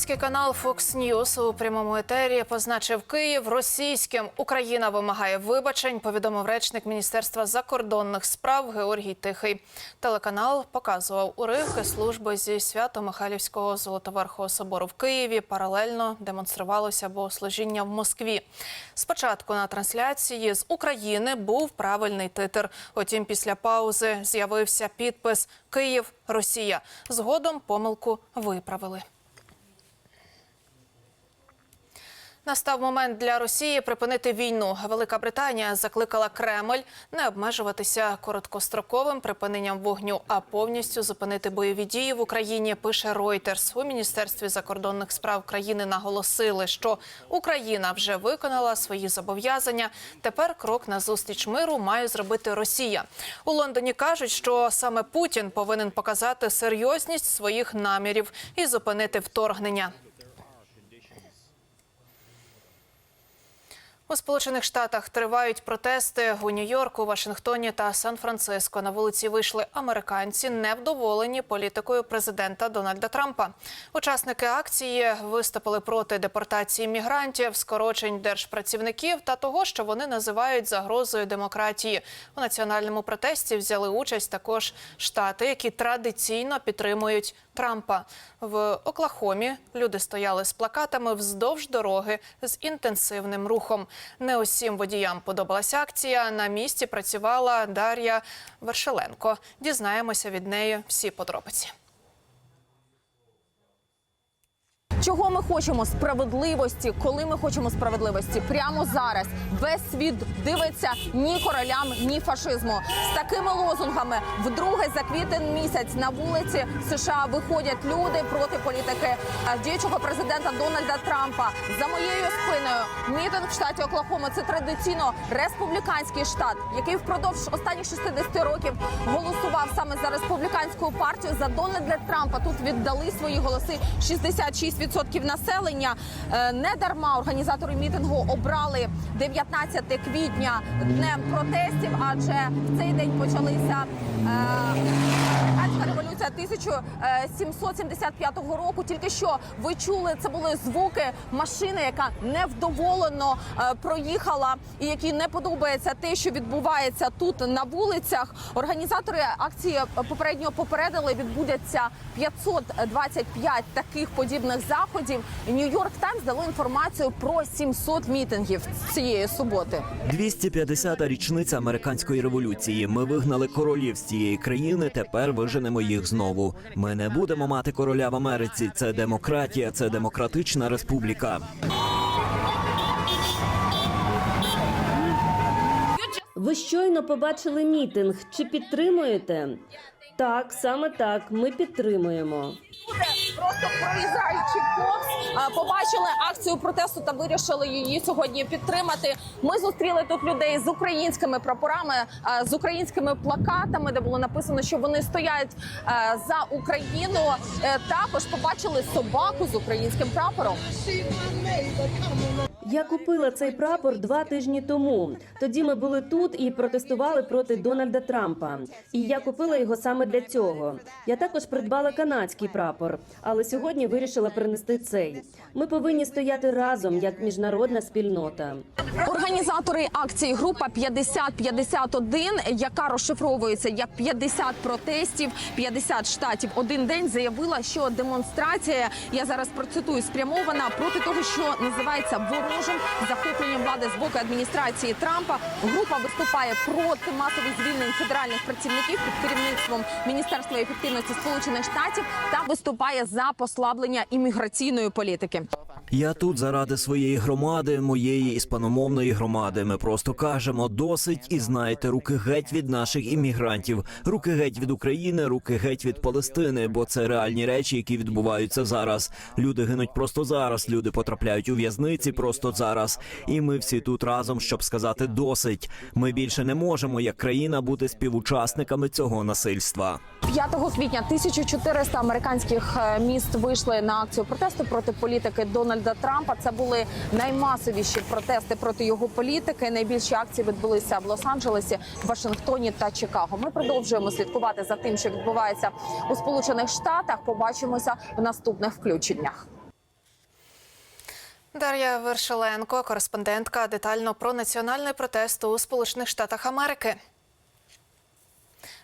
Американський канал Fox News у прямому етері позначив Київ російським. Україна вимагає вибачень. Повідомив речник Міністерства закордонних справ Георгій Тихий. Телеканал показував уривки служби зі Свято-Михайлівського Золотоверхого собору в Києві. Паралельно демонструвалося богослужіння в Москві. Спочатку на трансляції з України був правильний титр. Утім, після паузи з'явився підпис Київ, Росія. Згодом помилку виправили. Настав момент для Росії припинити війну. Велика Британія закликала Кремль не обмежуватися короткостроковим припиненням вогню, а повністю зупинити бойові дії в Україні. Пише Reuters. У міністерстві закордонних справ країни наголосили, що Україна вже виконала свої зобов'язання. Тепер крок на зустріч миру має зробити Росія. У Лондоні кажуть, що саме Путін повинен показати серйозність своїх намірів і зупинити вторгнення. У Сполучених Штатах тривають протести у Нью-Йорку, Вашингтоні та Сан-Франциско. На вулиці вийшли американці, невдоволені політикою президента Дональда Трампа. Учасники акції виступили проти депортації мігрантів, скорочень держпрацівників та того, що вони називають загрозою демократії. У національному протесті взяли участь також штати, які традиційно підтримують Трампа. В Оклахомі люди стояли з плакатами вздовж дороги з інтенсивним рухом. Не усім водіям подобалася акція. На місці працювала Дар'я Вершеленко. Дізнаємося від неї всі подробиці. Чого ми хочемо справедливості, коли ми хочемо справедливості прямо зараз. Весь світ дивиться ні королям, ні фашизму. З такими лозунгами вдруге за квітень місяць на вулиці США виходять люди проти політики діючого президента Дональда Трампа. За моєю спиною мітинг в штаті Оклахома це традиційно республіканський штат, який впродовж останніх 60 років голосував саме за республіканську партію за Дональда Трампа. Тут віддали свої голоси 66% населення. Е, Не дарма організатори мітингу обрали 19 квітня днем протестів, адже в цей день почалися. е, Революція 1775 року. Тільки що ви чули, це були звуки машини, яка невдоволено е, проїхала, і якій не подобається те, що відбувається тут на вулицях. Організатори акції попередньо попередили, відбудеться 525 таких подібних заходів. Нью-Йорк Таймс дало інформацію про 700 мітингів цієї суботи. 250-та річниця американської революції. Ми вигнали королів з цієї країни. Тепер виженемо їх знову. Ми не будемо мати короля в Америці. Це демократія, це демократична республіка. Ви щойно побачили мітинг. Чи підтримуєте? Так, саме так. Ми підтримуємо. Просто проїжджаючи повз, побачили акцію протесту та вирішили її сьогодні підтримати. Ми зустріли тут людей з українськими прапорами, з українськими плакатами, де було написано, що вони стоять за Україну. Е, Також побачили собаку з українським прапором. Я купила цей прапор два тижні тому. Тоді ми були тут і протестували проти Дональда Трампа. І я купила його саме для цього. Я також придбала канадський прапор, але сьогодні вирішила принести цей. Ми повинні стояти разом як міжнародна спільнота. Організатори акції група 5051, яка розшифровується як 50 протестів, 50 штатів. Один день заявила, що демонстрація я зараз процитую спрямована проти того, що називається ворожим захопленням влади з боку адміністрації Трампа. Група виступає проти масових звільнень федеральних працівників під керівництвом Міністерства ефективності Сполучених Штатів та виступає за послаблення імміграційної політики. Я тут заради своєї громади, моєї іспаномовної громади. Ми просто кажемо досить і знайте, руки геть від наших іммігрантів, руки геть від України, руки геть від Палестини, бо це реальні речі, які відбуваються зараз. Люди гинуть просто зараз. Люди потрапляють у в'язниці просто зараз. І ми всі тут разом, щоб сказати досить. Ми більше не можемо, як країна, бути співучасниками цього насильства. 5 квітня 1400 американських е, міст вийшли на акцію протесту проти політики Дональда Трампа. Це були наймасовіші протести проти його політики. Найбільші акції відбулися в Лос-Анджелесі, Вашингтоні та Чикаго. Ми продовжуємо слідкувати за тим, що відбувається у Сполучених Штатах. Побачимося в наступних включеннях. Дар'я Вершеленко, кореспондентка, детально про національний протест у Сполучених Штатах Америки.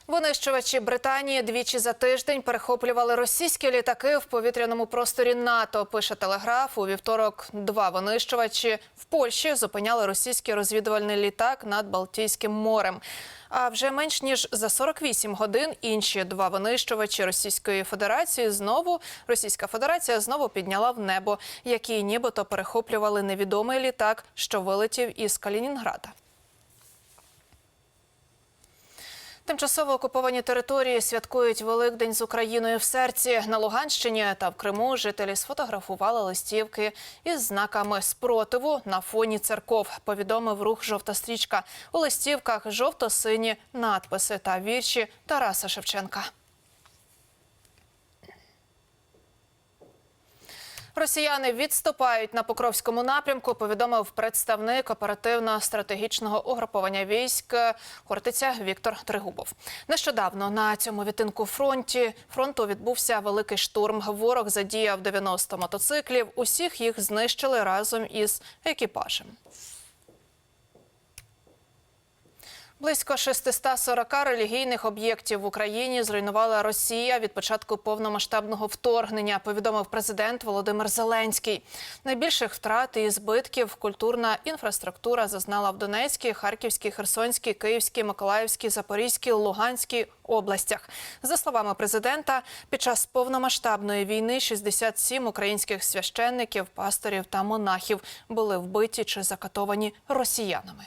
Винищувачі Британії двічі за тиждень перехоплювали російські літаки в повітряному просторі НАТО. Пише телеграф. У вівторок два винищувачі в Польщі зупиняли російський розвідувальний літак над Балтійським морем. А вже менш ніж за 48 годин інші два винищувачі Російської Федерації знову Російська Федерація знову підняла в небо, які нібито перехоплювали невідомий літак, що вилетів із Калінінграда. Тимчасово окуповані території святкують Великдень з Україною в серці. На Луганщині та в Криму жителі сфотографували листівки із знаками спротиву на фоні церков. Повідомив рух Жовта стрічка. У листівках жовто-сині надписи та вірші Тараса Шевченка. Росіяни відступають на Покровському напрямку. Повідомив представник оперативно-стратегічного угруповання військ Хортиця Віктор Тригубов. Нещодавно на цьому відтинку фронті фронту відбувся великий штурм. Ворог задіяв 90 мотоциклів. Усіх їх знищили разом із екіпажем. Близько 640 релігійних об'єктів в Україні зруйнувала Росія від початку повномасштабного вторгнення. Повідомив президент Володимир Зеленський. Найбільших втрат і збитків культурна інфраструктура зазнала в Донецькій, Харківській, Херсонській, Київській, Миколаївській, Запорізькій, Луганській областях. За словами президента, під час повномасштабної війни 67 українських священників, пасторів та монахів були вбиті чи закатовані росіянами.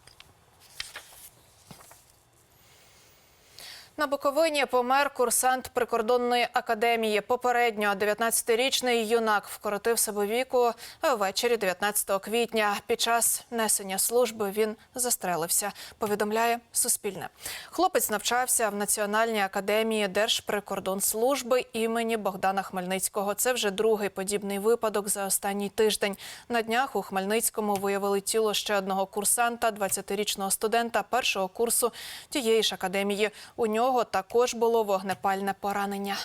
На Буковині помер курсант прикордонної академії. Попередньо 19-річний юнак вкоротив себе віку ввечері 19 квітня. Під час несення служби він застрелився. Повідомляє Суспільне. Хлопець навчався в Національній академії Держприкордонслужби імені Богдана Хмельницького. Це вже другий подібний випадок за останній тиждень. На днях у Хмельницькому виявили тіло ще одного курсанта, 20-річного студента першого курсу тієї ж академії. У нього також було вогнепальне поранення.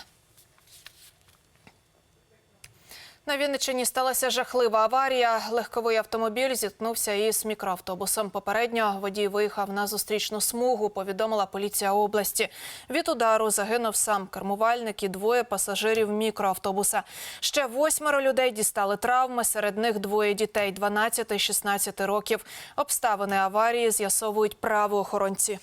На Вінниччині сталася жахлива аварія. Легковий автомобіль зіткнувся із мікроавтобусом. Попередньо водій виїхав на зустрічну смугу, повідомила поліція області. Від удару загинув сам кермувальник і двоє пасажирів мікроавтобуса. Ще восьмеро людей дістали травми. Серед них двоє дітей 12 і 16 років. Обставини аварії з'ясовують правоохоронці.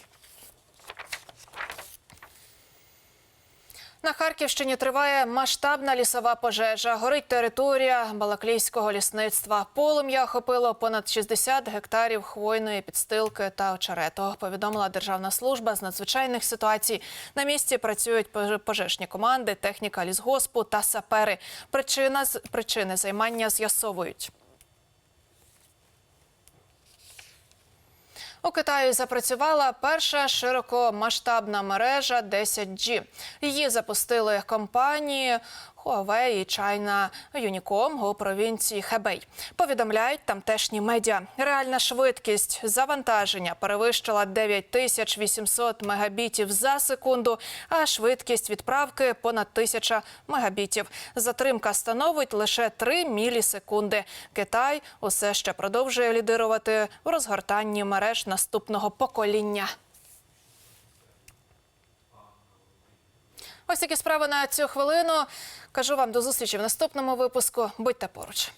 На Харківщині триває масштабна лісова пожежа. Горить територія Балаклійського лісництва. Полум'я охопило понад 60 гектарів хвойної підстилки та очерету. Повідомила Державна служба з надзвичайних ситуацій. На місці працюють пож- пожежні команди, техніка лісгоспу та сапери. Причина причини займання з'ясовують. У Китаї запрацювала перша широкомасштабна мережа 10G. Її запустили компанії Huawei і China Unicom у провінції Хебей. Повідомляють тамтешні медіа. Реальна швидкість завантаження перевищила 9800 мегабітів за секунду, а швидкість відправки понад 1000 мегабітів. Затримка становить лише 3 мілісекунди. Китай усе ще продовжує лідирувати в розгортанні мереж наступного покоління. Ось такі справи на цю хвилину. Кажу вам до зустрічі в наступному випуску. Будьте поруч.